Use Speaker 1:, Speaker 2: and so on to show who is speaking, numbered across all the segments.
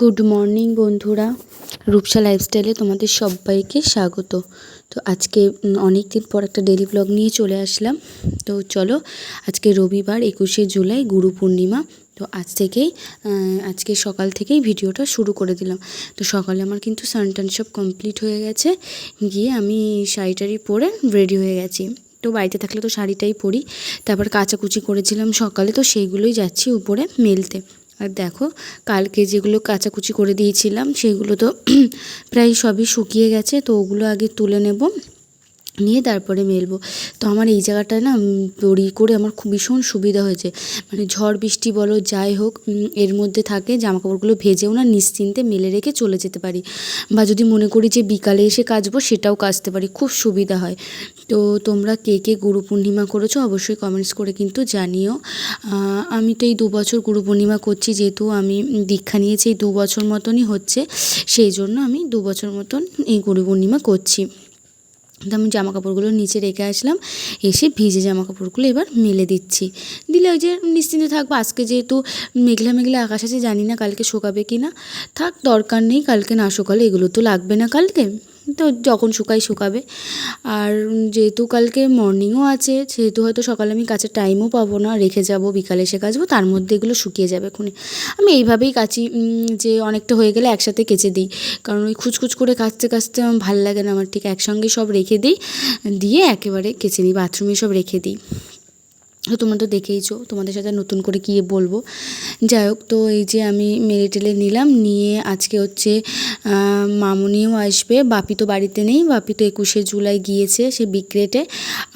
Speaker 1: Good morning বন্ধুরা। রূপসা লাইফস্টাইলে তোমাদের সবাইকে স্বাগত। তো আজকে অনেক দিন পর একটা ডেলি ব্লগ নিয়ে চলে আসলাম। তো চলো, আজকে রবিবার, একুশে জুলাই, গুরু পূর্ণিমা। তো আজ থেকেই আজকে সকাল থেকেই ভিডিওটা শুরু করে দিলাম। তো সকালে আমার কিন্তু সানটান সব কমপ্লিট হয়ে গেছে। গিয়ে আমি শাড়ি টাড়ি পরে রেডি হয়ে গেছি। তো বাড়িতে থাকলে তো শাড়িটাই পরি। তারপর কাচাকুচি করেছিলাম সকালে, তো সেইগুলোই যাচ্ছি উপরে মেলতে। আর দেখো, কালকে যেগুলো কাচাকুচি করে দিয়েছিলাম, সেগুলো তো প্রায় সবই শুকিয়ে গেছে, তো ওগুলো আগে তুলে নেব। নিয়ে তারপরে মেলবো। তো আমার এই জায়গাটায় না দড়ি করে আমার খুব ভীষণ সুবিধা হয়েছে। মানে ঝড় বৃষ্টি বলো যাই হোক এর মধ্যে থাকে জামা কাপড়গুলো ভেজেও না নিশ্চিন্তে মেলে রেখে চলে যেতে পারি। বা যদি মনে করি যে বিকালে এসে কাচবো, সেটাও কাচতে পারি, খুব সুবিধা হয়। তো তোমরা কে কে গুরু পূর্ণিমা করেছ অবশ্যই কমেন্টস করে কিন্তু জানিও। আমি তো এই দু বছর গুরু পূর্ণিমা করছি, যেহেতু আমি দীক্ষা নিয়েছি এই দু বছর মতনই হচ্ছে, সেই জন্য আমি দু বছর মতন এই গুরু পূর্ণিমা করছি। তো আমি জামা কাপড়গুলো নিচে রেখে আসলাম, এসে ভিজে জামা কাপড়গুলো এবার মেলে দিচ্ছি। দিলে ওই যে নিশ্চিন্তে থাকব, আজকে যেহেতু মেঘলা মেঘলা আকাশ আছে, জানি না কালকে শোকাবে কি না থাক, দরকার নেই, কালকে না শোকালে এগুলো তো লাগবে না কালকে। তো যখন শুকাই শুকাবে। আর যেহেতু কালকে মর্নিংও আছে, সেহেতু হয়তো সকালে আমি কাচের টাইমও পাবো না। রেখে যাব, বিকালে এসে কাচবো, তার মধ্যে এগুলো শুকিয়ে যাবে খুনে আমি এইভাবেই কাচি যে অনেকটা হয়ে গেলে একসাথে কেচে দিই। কারণ ওই খুচখুচ করে কাচতে কাচতে আমার ভালো লাগে না। আমার ঠিক একসঙ্গে সব রেখে দিই, দিয়ে একেবারে কেচে দিই বাথরুমে সব রেখে দিই। তো তোমরা তো দেখেইছো, তোমাদের সাথে নতুন করে কী বলব। যাই হোক তো এই যে আমি মেরে টেলে নিলাম, নিয়ে আজকে হচ্ছে মামুনিও আসবে, বাপি তো বাড়িতে নেই, বাপি তো একুশে জুলাই গিয়েছে সে বিক্রেটে।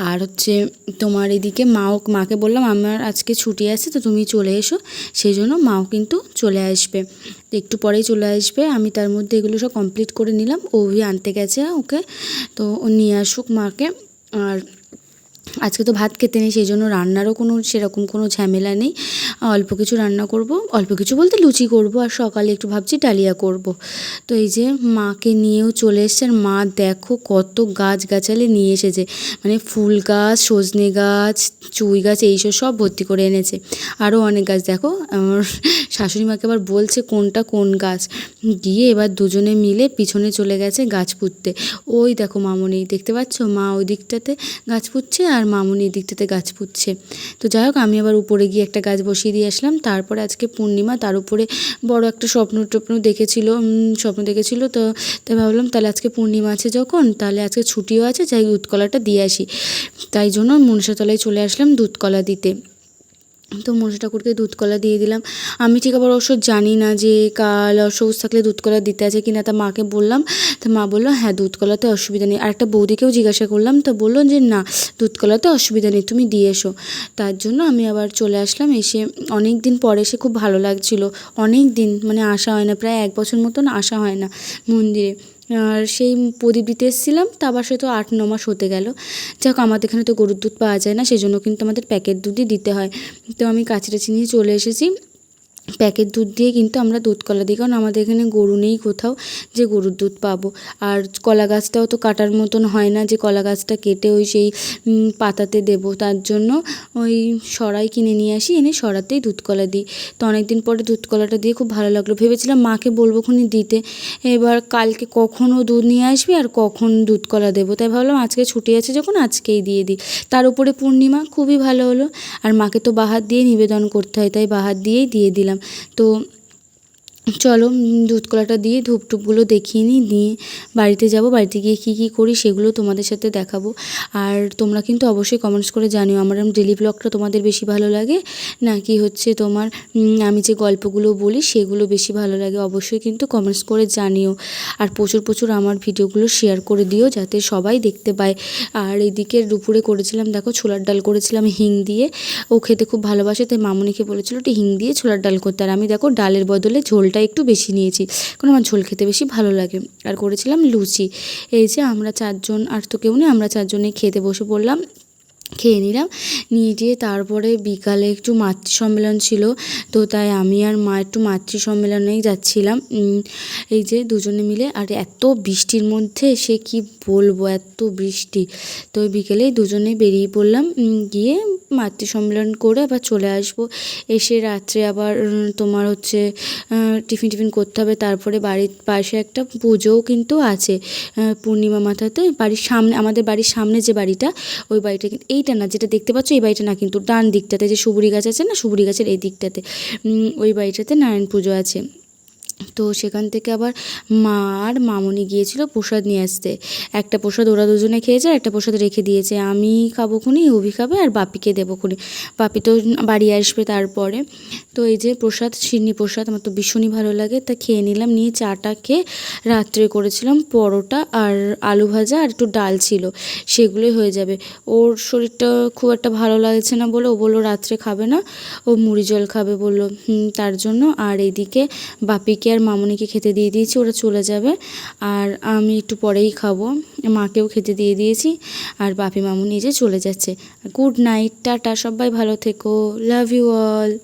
Speaker 1: আর হচ্ছে তোমার এদিকে মাও, মাকে বললাম, আমার আজকে ছুটি আছে, তো তুমি চলে এসো। সেই জন্য মাও কিন্তু চলে আসবে। একটু পরেই চলে আসবে, আমি তার মধ্যে এগুলো সব কমপ্লিট করে নিলাম। ওভি আনতে গেছে ওকে, তো ও নিয়ে আসুক মাকে। আর আজকে তো ভাত খেতে নেই, সেই জন্য রান্নারও কোনো সেরকম কোনো ঝামেলা নেই। অল্প কিছু রান্না করব, অল্প কিছু বলতে লুচি করব আর সকালে একটু ভাবছি ডালিয়া করব। তো এই যে মাকে নিয়েও চলে এসছে আর মা দেখো কত গাছ গাছালি নিয়ে এসেছে। মানে ফুল গাছ, সজনে গাছ, চুই গাছ, এইসব সব ভর্তি করে এনেছে। আরও অনেক গাছ দেখো, আমার শাশুড়ি মাকে আবার বলছে কোনটা কোন গাছ। গিয়ে এবার দুজনে মিলে পিছনে চলে গেছে গাছ পুঁততে। ওই দেখো মামনি, দেখতে পাচ্ছ? মা ওই দিকটাতে গাছ পুঁতছে আর মামুনি দিকটাতে গাছ পুঁতছে। তো যাই হোক, আমি আবার উপরে গিয়ে একটা গাছ বসিয়ে দিয়ে আসলাম। তারপরে আজকে পূর্ণিমা, তার উপরে বড় একটা স্বপ্ন টপ্ন দেখেছিল স্বপ্ন দেখেছিল। তো, তাই ভাবলাম, তাহলে আজকে পূর্ণিমা আছে যখন, তাহলে আজকে ছুটিও আছে, যাই দুধকলাটা দিয়ে আসি। তাই জন্য মনসাতলায় চলে আসলাম দুধকলা দিতে। তো মনসা ঠাকুরকে দুধ কলা দিয়ে দিলাম। আমি ঠিক আবার অবশ্য জানি না যে কাল অসুস্থ থাকলে দুধ কলা দিতে আছে কি না তা মাকে বললাম। তা মা বলল হ্যাঁ দুধ কলাতে অসুবিধা নেই। আর একটা বৌদিকেও জিজ্ঞাসা করলাম, তো বলল যে, না, দুধ কলাতে অসুবিধা নেই, তুমি দিয়ে এসো। তার জন্য আমি আবার চলে আসলাম। এসে অনেক দিন পরে এসে খুব ভালো লাগছিল। অনেক দিন মানে আসা হয় না, প্রায় এক বছর মতন আসা হয় না মন্দিরে। আর সেই প্রদীপ দিতে এসেছিলাম, তা আবার সে তো আট, ন মাস হতে গেল। যাক, আমাদের এখানে তো গরুর দুধ পাওয়া যায় না সেই জন্য কিন্তু আমাদের প্যাকেট দুধই দিতে হয়। তো আমি কাছাকাছি নিয়ে চলে এসেছি। প্যাকেট দুধ দিয়ে কিন্তু আমরা দুধ কলা দিই। কারণ আমাদের এখানে গরু নেই কোথাও যে গরুর দুধ পাবো। আর কলা গাছটাও তো কাটার মতন হয় না যে কলা গাছটা কেটে ওই সেই পাতাতে দেব। তার জন্য ওই সরাই কিনে নিয়ে আসি, এনে সরাতেই দুধ কলা দিই। তো অনেক দিন পরে দুধ কলাটা দিয়ে খুব ভালো লাগল। ভেবেছিলাম মাকে বলব খুনি দিতে। এবার কালকে কখনও দুধ নিয়ে আসবি আর কখন দুধ কলা দেবো। তাই ভাবলাম আজকে ছুটি আছে যখন আজকেই দিয়ে দিই। তার উপরে পূর্ণিমা খুবই ভালো হলো। আর মাকে তো বাহার দিয়ে নিবেদন করতে হয়, তাই বাহার দিয়েই দিয়ে দিলাম। তো চলো দুধ কলাটা দিয়ে ধূপ টুপগুলো দেখিয়ে নিই, নিয়ে বাড়িতে যাব। বাড়িতে গিয়ে কী কী করি সেগুলো তোমাদের সাথে দেখাবো। আর তোমরা কিন্তু অবশ্যই কমেন্টস করে জানিও আমার ডেলি ব্লগটা তোমাদের বেশি ভালো লাগে, নাকি হচ্ছে তোমার আমি যে গল্পগুলো বলি সেগুলো বেশি ভালো লাগে অবশ্যই কিন্তু কমেন্টস করে জানিও। আর প্রচুর প্রচুর আমার ভিডিওগুলো শেয়ার করে দিও যাতে সবাই দেখতে পায়। আর এদিকে দুপুরে করেছিলাম, দেখো ছোলার ডাল করেছিলাম হিং দিয়ে। ও খেতে খুব ভালোবাসে, তাই মামুনিকে বলেছিল একটু হিং দিয়ে ছোলার ডাল করতে। আর আমি দেখো ডালের বদলে ঝোলটা ঝোলটা একটু বেশি নিয়েছি। কারণ আমার ঝোল খেতে বেশি ভালো লাগে। আর করেছিলাম লুচি। এই যে আমরা চারজন, আর তো কেউ নেই, আমরা চারজনে খেতে বসে পড়লাম। খেয়ে নিলাম। নিয়ে গিয়ে তারপরে বিকালে একটু মাতৃ সম্মেলন ছিল, তো তাই আমি আর মা একটু মাতৃ সম্মেলনেই যাচ্ছিলাম এই যে দুজনে মিলে, আর এত বৃষ্টির মধ্যে সে কি বলব, এত বৃষ্টি। তো বিকেলেই দুজনে বেরিয়ে পড়লাম গিয়ে মাতৃ সম্মেলন করে আবার চলে আসব। এসে রাত্রে আবার তোমার হচ্ছে টিফিন টিফিন করতে হবে। তারপরে বাড়ির পাশে একটা পুজোও কিন্তু আছে পূর্ণিমা মাথাতে। বাড়ির সামনে, আমাদের বাড়ির সামনে যে বাড়িটা, ওই বাড়িটা কিন্তু এইটা না, যেটা দেখতে পাচ্ছ, এই বাড়িটা না, কিন্তু ডান দিকটাতে যে সুবুরি গাছ আছে না, সুবুরি গাছের এই দিকটাতে ওই বাড়িটাতে নারায়ণ পুজো আছে। তো সেখান থেকে আবার মা আর মামনি গিয়েছিল প্রসাদ নিয়ে আসতে। একটা প্রসাদ ওরা দুজনে খেয়েছে আর একটা প্রসাদ রেখে দিয়েছে আমি খাব খুনি অভি খাবে আর বাপিকে দেবো খুনি। বাপি তো বাড়ি আসবে তারপরে। তো এই যে প্রসাদ, সিন্নি প্রসাদ, আমার তো ভীষণই ভালো লাগে। তা খেয়ে নিলাম, নিয়ে চাটা খেয়ে রাত্রে করেছিলাম পরোটা আর আলু ভাজা আর একটু ডাল ছিল। সেগুলোই হয়ে যাবে। ওর শরীরটা খুব একটা ভালো লাগছে না বলে ও বলল, রাত্রে খাবে না। ও মুড়ি জল খাবে বলল তার জন্য। আর এইদিকে বাপিকে আর মামনিকে খেতে দিয়ে দিয়েছি, ওরা চলে যাবে। আর আমি একটু পরেই খাব। মাকেও খেতে দিয়ে দিয়েছি, আর বাপি মামুনি যে চলে যাচ্ছে। গুড নাইট, টাটা, সবাই ভালো থেকো, লাভ ইউ অল।